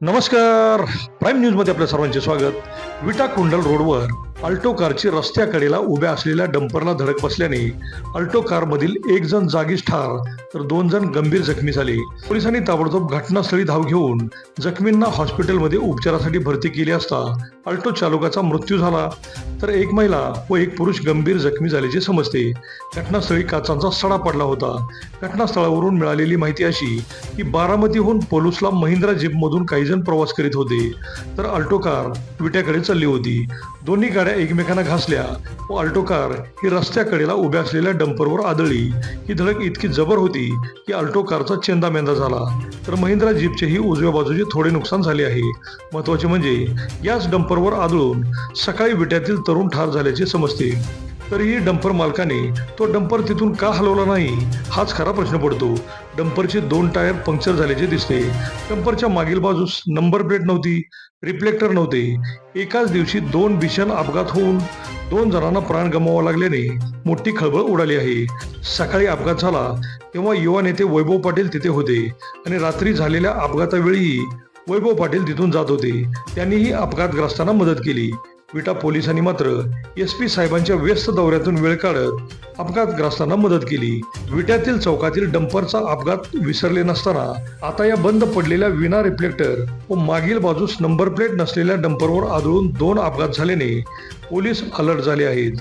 नमस्कार. प्राईम न्यूजमध्ये आपल्या सर्वांचे स्वागत. विटा कुंडल रोडवर अल्टो कारची रस्त्याकडेला उभ्या असलेल्या डंपरला धडक बसल्याने अल्टो कारमधील एक जण जागीच ठार तर दोन जण गंभीर जखमी झाले. पोलिसांनी ताबडतोब घटनास्थळी धाव घेऊन जखमींना हॉस्पिटलमध्ये उपचारासाठी भरती केली असता अल्टो चालकाचा मृत्यू झाला. तर एक महिला व एक पुरुष गंभीर जखमी झाल्याचे समजते. घटनास्थळी काचांचा सडा पडला होता. घटनास्थळावरून मिळालेली माहिती अशी की बारामतीहून पोलूसला महिंद्रा जीपमधून काही जण प्रवास करीत होते. तर अल्टो कार विट्याकडे चालली होती. दोन्ही गाड्या एकमेकांना घासल्या व अल्टो कार ही रस्त्याकडेला उभ्या असलेल्या डंपरवर आदळली. ही धडक इतकी जबर होती की अल्टो कारचा चेंदामेंदा झाला. तर महिंद्रा जीपचेही उजव्या बाजूचे थोडे नुकसान झाले आहे. महत्त्वाचे म्हणजे याच डंपर डंपरवर आदळून सकाळी विट्यातील तरुण ठार झाल्याचे समजते. तरीही डंपर मालकाने तो डंपर तिथून का हलवला नाही हाच खरा प्रश्न पडतो. डंपरचे दोन टायर पंक्चर झाल्याचे दिसते. डंपरच्या मागील बाजूस नंबर प्लेट नव्हती रिफ्लेक्टर नव्हते. एकाच दिवशी दोन भीषण अपघात होऊन दोन जणांना प्राण गमावा लागल्याने मोठी खळबळ उडाली आहे. सकाळी अपघात झाला तेव्हा युवा नेते वैभव पाटील तिथे होते आणि रात्री झालेल्या अपघातावेळीही वैभव पाटील तिथून जात होते. त्यांनीही अपघातग्रस्तांना मदत केली. विटा पोलिसांनी मात्र एस पी साहेबांच्या व्यस्त दौऱ्यातून वेळ काढत अपघातग्रस्तांना मदत केली. विट्यातील चौकातील डंपरचा अपघात विसरले नसताना आता या बंद पडलेल्या विना रिफ्लेक्टर व मागील बाजूस नंबर प्लेट नसलेल्या डंपरवर आदळून दोन अपघात झाल्याने पोलीस अलर्ट झाले आहेत.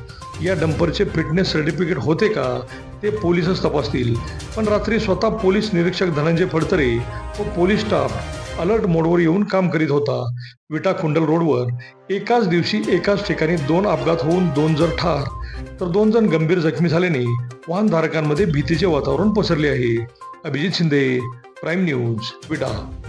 या डंपरचे फिटनेस सर्टिफिकेट होते का ते पोलीसच तपासतील. पण रात्री स्वतः पोलीस निरीक्षक धनंजय फडतरे व पोलीस स्टाफ अलर्ट मोडवर येऊन काम करीत होता. विटा कुंडल रोडवर एकाच दिवशी एकाच ठिकाणी दोन अपघात होऊन दोन जण ठार. तर दोन जण गंभीर जखमी झाल्याने वाहनधारकांमध्ये भीतीचे वातावरण पसरले आहे. Abhijit Shinde prime news Vita.